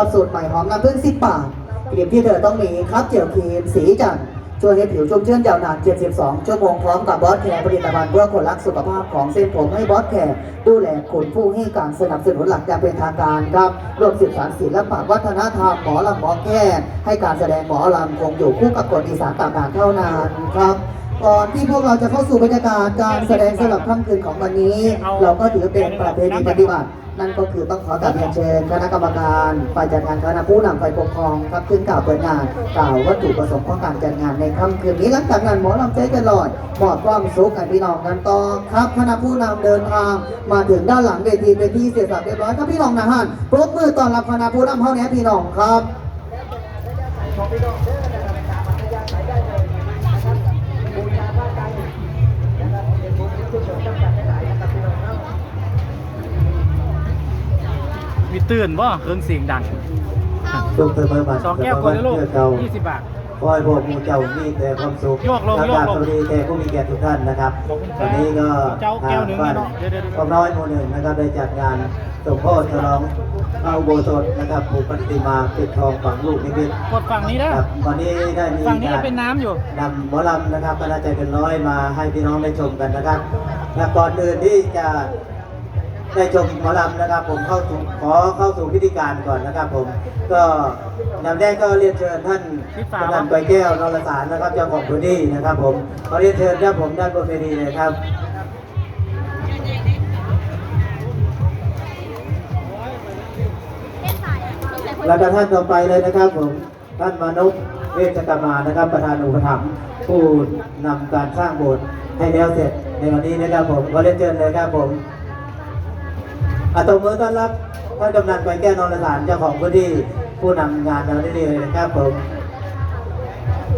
กับสูตรใหม่หอมน้ำผึ้ง10บาทครีมที่เธอต้องมีครับเจลครีมสีจันทร์ช่วยให้ผิวชุ่มชื่นยาวนาน 72 ชั่วโมงพร้อมกับบอสแคร์ผลิตภัณฑ์เพื่อคนรักสุขภาพของเส้นผมให้บอสแคร์ดูแลคุณผู้ให้การสนับสนุนหลักอย่างเป็นทางการครับรวมสืบสานศิลปะวัฒนธรรมหมอลำหมอแค่ให้การแสดงหมอลำคงอยู่คู่กับคนอีสานต่างๆเท่านานครับ ก่อนที่พวกเราจะเข้าสู่บรรยากาศการแสดงสลับค่ำคืนของวันนี้ เราก็ถือเป็นประเพณีปฏิบัติ นั่นก็คือต้องขอกราบเรียนเชิญคณะกรรมการฝ่ายจัดงานคณะผู้นำฝ่ายปกครองครับขึ้นกล่าวเปิดงานกล่าววัตถุประสงค์ของการจัดงานในค่ำคืนนี้หลังจากงานหมอลำใจกันลอยมอบความสุขให้พี่น้องกันต่อครับคณะผู้นำเดินทางมาถึงด้านหลังเวทีเป็นที่เสร็จสับเรียบร้อยครับพี่น้องนะฮะปรบมือต้อนรับคณะผู้นำเท่านี้พี่น้องครับ ตื่นว่าเครื่องเสียงดังจงเธอเมื่อบันสองแก้วคนละลูกเพื่อเจ้ายี่สิบบาทคอยพวกหมูเจ้ามีแต่ความสุขโยกลงและโยกลงสวัสดีแก่ผู้มีเกียรติทุกท่านนะครับขอบคุณครับวันนี้ก็เจ้าแก้วหนึ่งทางบ้านเนาะเดี๋ยวเดี๋ยวกองน้อยหมู่หนึ่งนะครับได้จัดงานสมโภชฉลองเอาอุโบสถนะครับผูกปฏิมาปิดทองฝังลูกนิมิตกดฝั่งนี้นะครับวันนี้ได้มีฝั่งนี้การเป็นน้ำอยู่นำหมอลำนะครับคณะใจเกันร้อยมาให้พี่น้องได้ชมกันนะครับและก่อนอื่นที่จะ ได้ชมหมอลำนะครับ ผมเข้าสู่ขอเข้าสู่พิธีการก่อนนะครับ ผมก็นำแรกก็เรียนเชิญท่านพี่ฟ้ากำนันไปแก้วนรสารนะครับเจ้าของพื้นที่นะครับ ผมขอเรียนเชิญครับผมด้านบนเวทีเลยครับแล้วก็ท่านต่อไปเลยนะครับ ผมท่านมนุษย์เวชกรรมานะครับ ประธานอุปถัมภ์ผู้นำการสร้างโบสถ์ให้แล้วเสร็จในวันนี้นะครับผมขอเรียนเชิญเลยครับผม อาตบมือต้อนรับท่านกำนันไปแก้วนรสารเจ้าของพื้นที่ผู้นำงานในวันนี้เลยนะครับผม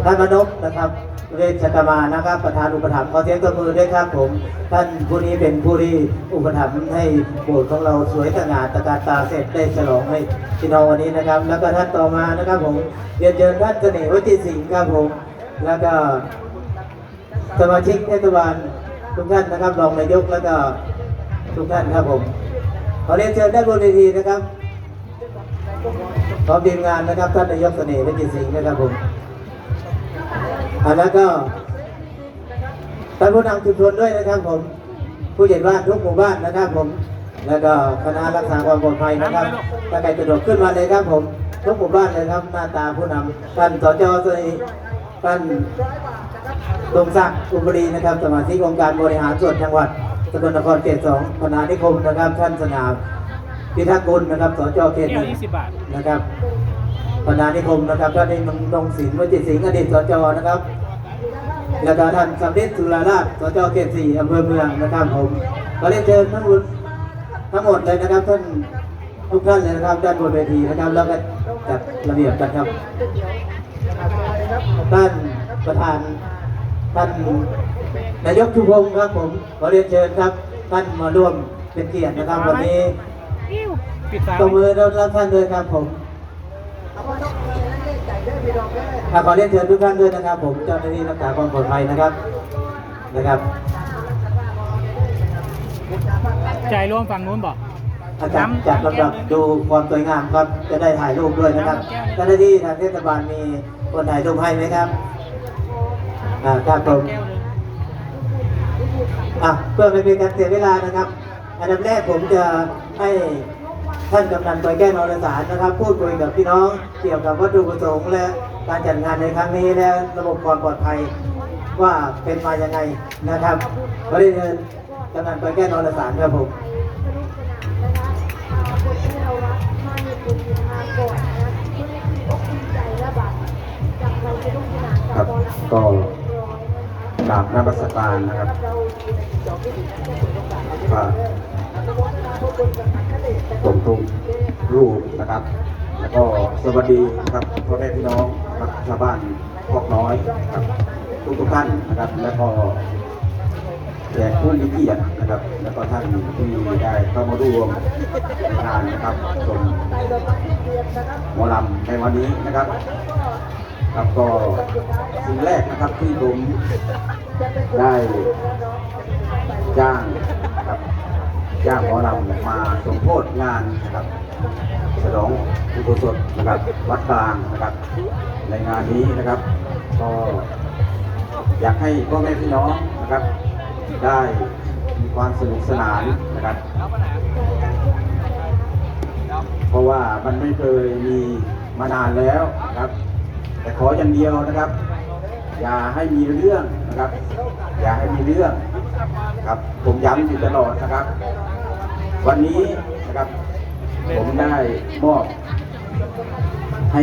ท่านมนุษย์นะครับเวชกรรมานะครับ ประธานอุปถัมภ์ขอเสียงตบมือด้วยครับผม ท่านผู้นี้เป็นผู้ที่อุปถัมภ์ให้โบสถ์ของเราสวยสง่าตะการตาเสร็จได้ฉลองให้พี่น้องวันนี้นะครับ แล้วก็ท่านต่อมานะครับผมเรียนเชิญท่านเสน่ห์วัจิสิงห์ครับผม แล้วก็สมาชิกเทศบาลทุกท่านนะครับรองนายกแล้วก็ทุกท่านครับผม ขอเรียนเชิญด้านบนเวทีนะครับพร้อมทีมงานนะครับ ท่านนายกเสน่ห์และจิสิงห์นะครับผมอ่าแล้วก็ท่านผู้นำชุมชนด้วยนะครับผม ผู้ใหญ่บ้านทุกหมู่บ้านนะครับผม แล้วก็คณะรักษาความปลอดภัยนะครับถ้าใครสะดวกขึ้นมาเลยครับผมทุกหมู่บ้านเลยครับหน้าตาผู้นำท่านสจสนิทท่านดงศักดิ์อุบรีนะครับ สมาชิกองค์การบริหารส่วนจังหวัด สกลนครเขตสองพนานิคมนะครับ ท่านสนามพิทักษ์กุลนะครับสจเขตหแก้วนึ่งยี่สิบบาทนะครับพนานิคมนะครับท่านนี้มังนงศิลป์วจิตสิงห์อดีตสจนะครับแล้วก็ท่านสำริดสุราราชสจเขตสี่อำเภอเมืองนะครับผมขอเรียนเชิญทั้งหมดทั้งหมดเลยนะครับท่านทุกท่านเลยนะครับด้านบนเวทีนะครับแล้วก็จัดระเบียบกันครับท่านประธานท่าน นายกชุมพงศ์ครับผมขอเรียนเชิญครับ ท่านมาร่วมเป็นเกียรตินะครับวันนี้ปิดฝาตบมือต้อนรับท่านด้วยครับผมอะขอเรียนเชิญทุกท่านด้วยนะครับ ผมเจ้าหน้าที่รักษาความปลอดภัยนะครับนะครับจ่ายรวมฝั่งนู้นบอกอาจารย์จัดลำดับดูความสวยงามครับ จะได้ถ่ายรูปด้วยนะครับเจ้าหน้าที่ทางเทศบาลมีคนถ่ายรูปให้ไหมครับอ่าครับผมแก้วหนึง อะเพื่อไม่เป็นการเสียเวลานะครับ อันดับแรกผมจะให้ท่านกำนันไปแก้วนรสารนะครับ พูดคุยกับพี่น้องเกี่ยวกับวัตถุประสงค์และการจัดงานในครั้งนี้และระบบความปลอดภัยว่าเป็นมายังไงนะครับขอเรียนเชิญกำนันไปแก้วนรสารครับผมครับก็กรา บนมัสการนะครับว่าผมทุกรูปนะครับ แล้วก็สวัสดีครับพ่อแม่พี่น้องครับชาวบ้านพอกน้อยครับ ทุกทุกท่านนะครับ แล้วก็แขกผู้มีเกียรตินะครับ แล้วก็ท่านที่ได้เข้ามาร่วมงานนะครับชมหมอลำในวันนี้นะครับ ครับก็สิ่งแรกนะครับที่ผมได้จ้างนะครับจ้างหมอลำมาสมโพธงานนะครับฉลองอุโบสถนะครับวัดกลางนะครับ ในงานนี้นะครับ ก็อยากให้พ่อแม่พี่น้องนะครับ ได้มีความสนุกสนานนะครับ เพราะว่ามันไม่เคยมีมานานแล้วนะครับ แต่ขออย่างเดียวนะครับ อย่าให้มีเรื่องนะครับ อย่าให้มีเรื่องครับผมย้ำอยู่ตลอดนะครับ วันนี้นะครับ ผมได้มอบให้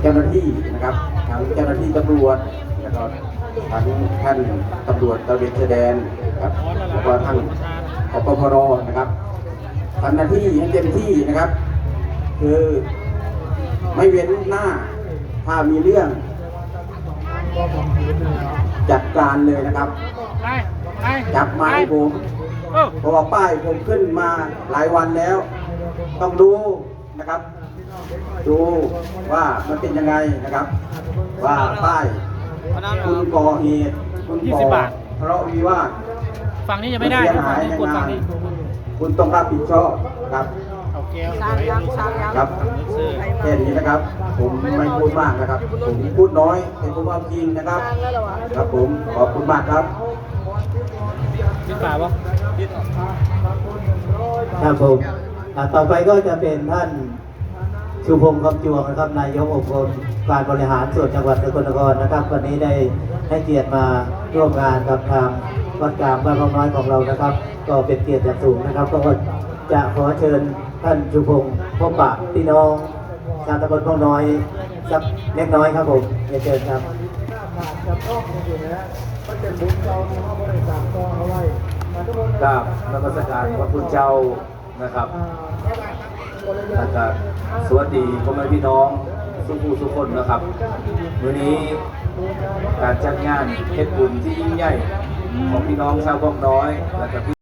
เจ้าหน้าที่นะครับทั้งเจ้าหน้าที่ตำรวจแล้วก็ทั้งท่านตำรวจตระเวนชายแดนครับแล้วก็ทั้งอปพรนะครับทำหน้าที่ให้เต็มที่นะครับ คือ ไม่เว้นหน้า ถ้ามีเรื่อง จัดการเลยนะครับไปไปจับไม้ผมโอ้เพราะว่าป้ายผมขึ้นมาหลายวันแล้ว ต้องดูนะครับ ดูว่ามันเป็นยังไงนะครับ ว่าป้ายคุณก่อเหตุคุณก่อทะเลาะวิวาทฝั่งนี้จะไม่ได้เสียฝั่หางยนี้ในกดงาฝั่งนนี้คุณต้องรับผิดชอบครับเอาแก้ว ครับแค่นี้นะครับ ผมไม่พูดมากนะครับ ผมพูดน้อยแต่ผมเอาจริงนะครับ ครับผมขอบคุณมากครับปิดฝาปะครับผมอ่าต่อไปก็จะเป็นท่านชูพงศ์คำจวงนะครับนายกองค์กรการบริหารส่วนจังหวัดสกลนครนะครับ วันนี้ได้ให้เกียรติมาร่วมงานกับทางวัดกลางบ้านบางน้อยของเรานะครับ ก็เป็นเกียรติอย่างสูงนะครับ ก็จะขอเชิญท่านชูพงศ์พบปะพี่น้องชาวตำบลบางน้อยสักเล็กน้อยครับผมเรียนเชิญครับกราบนมัสการพระคุณเจ้านะครับแล้วก็สวัสดีพ่อแม่พี่น้องสุภูสุคนนะครับวันนี้การจัดงานเพชรบุญที่ยิ่งใหญ่ของพี่น้องชาวบ้องน้อยและก็พี่